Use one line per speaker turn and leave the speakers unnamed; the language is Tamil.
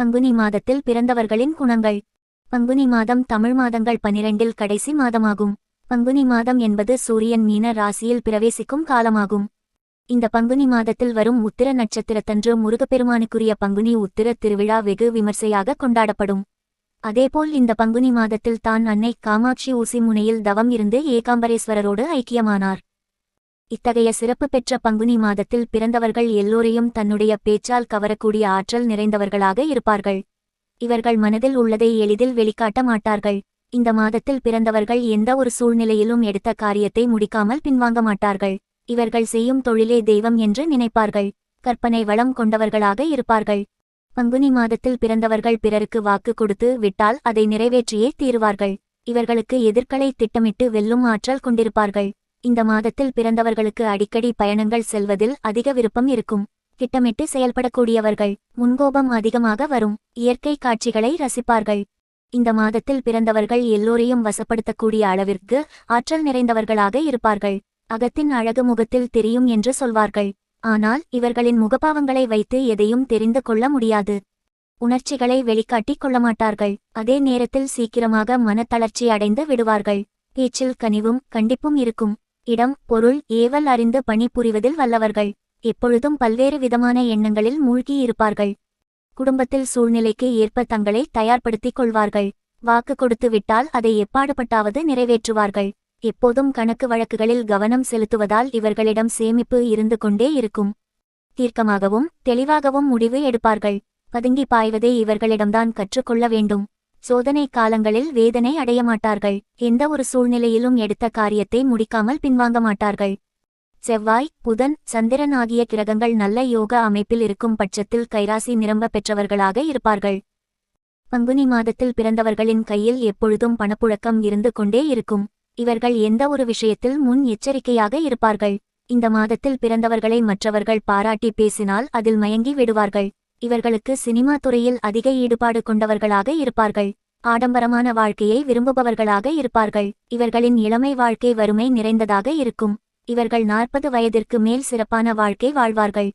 பங்குனி மாதத்தில் பிறந்தவர்களின் குணங்கள். பங்குனி மாதம் தமிழ் மாதங்கள் பனிரெண்டில் கடைசி மாதமாகும். பங்குனி மாதம் என்பது சூரியன் மீன ராசியில் பிரவேசிக்கும் காலமாகும். இந்த பங்குனி மாதத்தில் வரும் உத்திர நட்சத்திரத்தன்று முருகப்பெருமானுக்குரிய பங்குனி உத்திர திருவிழா வெகு விமர்சையாக கொண்டாடப்படும். அதேபோல் இந்த பங்குனி மாதத்தில் தான் அன்னை காமாட்சி ஊசி முனையில் தவம் இருந்து ஏகாம்பரேஸ்வரரோடு ஐக்கியமானார். இத்தகைய சிறப்பு பெற்ற பங்குனி மாதத்தில் பிறந்தவர்கள் எல்லோரையும் தன்னுடைய பேச்சால் கவரக்கூடிய ஆற்றல் நிறைந்தவர்களாக இருப்பார்கள். இவர்கள் மனதில் உள்ளதை எளிதில் வெளிக்காட்ட மாட்டார்கள். இந்த மாதத்தில் பிறந்தவர்கள் எந்த ஒரு சூழ்நிலையிலும் எடுத்த காரியத்தை முடிக்காமல் பின்வாங்க மாட்டார்கள். இவர்கள் செய்யும் தொழிலே தெய்வம் என்று நினைப்பார்கள். கற்பனை வளம் கொண்டவர்களாக இருப்பார்கள். பங்குனி மாதத்தில் பிறந்தவர்கள் பிறருக்கு வாக்கு கொடுத்து விட்டால் அதை நிறைவேற்றியே தீருவார்கள். இவர்களுக்கு எதிர்களை திட்டமிட்டு வெல்லும் ஆற்றல் கொண்டிருப்பார்கள். இந்த மாதத்தில் பிறந்தவர்களுக்கு அடிக்கடி பயணங்கள் செல்வதில் அதிக விருப்பம் இருக்கும். திட்டமிட்டு செயல்படக்கூடியவர்கள் முன்கோபம் அதிகமாக வரும். இயற்கை காட்சிகளை ரசிப்பார்கள். இந்த மாதத்தில் பிறந்தவர்கள் எல்லோரையும் வசப்படுத்தக்கூடிய அளவிற்கு ஆற்றல் நிறைந்தவர்களாக இருப்பார்கள். அகத்தின் அழகு முகத்தில் தெரியும் என்று சொல்வார்கள். ஆனால் இவர்களின் முகபாவங்களை வைத்து எதையும் தெரிந்து கொள்ள முடியாது. உணர்ச்சிகளை வெளிக்காட்டிக் கொள்ள மாட்டார்கள். அதே நேரத்தில் சீக்கிரமாக மனத்தளர்ச்சி அடைந்து விடுவார்கள். பேச்சில் கனிவும் கண்டிப்பும் இருக்கும். இடம் பொருள் ஏவல் அறிந்து பணிபுரிவதில் வல்லவர்கள். எப்பொழுதும் பல்வேறு விதமான எண்ணங்களில் மூழ்கி இருப்பார்கள் குடும்பத்தில் சூழ்நிலைக்கு ஏற்ப தங்களை தயார்படுத்திக் கொள்வார்கள். வாக்கு கொடுத்து விட்டால் அதை எப்பாடுபட்டாவது நிறைவேற்றுவார்கள். எப்போதும் கணக்கு வழக்குகளில் கவனம் செலுத்துவதால் இவர்களிடம் சேமிப்பு இருந்து கொண்டே இருக்கும். தீர்க்கமாகவும் தெளிவாகவும் முடிவு எடுப்பார்கள். பதுங்கி பாய்வதை இவர்களிடம்தான் கற்றுக்கொள்ள வேண்டும். சோதனை காலங்களில் வேதனை அடைய மாட்டார்கள். எந்த ஒரு சூழ்நிலையிலும் எடுத்த காரியத்தை முடிக்காமல் பின்வாங்க மாட்டார்கள். செவ்வாய் புதன் சந்திரன் ஆகிய கிரகங்கள் நல்ல யோக அமைப்பில் இருக்கும் பட்சத்தில் கைராசி நிரம்ப பெற்றவர்களாக இருப்பார்கள். பங்குனி மாதத்தில் பிறந்தவர்களின் கையில் எப்பொழுதும் பணப்புழக்கம் இருந்து கொண்டே இருக்கும். இவர்கள் எந்த ஒரு விஷயத்தில் முன் எச்சரிக்கையாக இருப்பார்கள். இந்த மாதத்தில் பிறந்தவர்களை மற்றவர்கள் பாராட்டி பேசினால் அதில் மயங்கி விடுவார்கள். இவர்களுக்கு சினிமா துறையில் அதிக ஈடுபாடு கொண்டவர்களாக இருப்பார்கள். ஆடம்பரமான வாழ்க்கையை விரும்புபவர்களாக இருப்பார்கள். இவர்களின் இளமை வாழ்க்கை வறுமை நிறைந்ததாக இருக்கும். இவர்கள் நாற்பது வயதிற்கு மேல் சிறப்பான வாழ்க்கை வாழ்வார்கள்.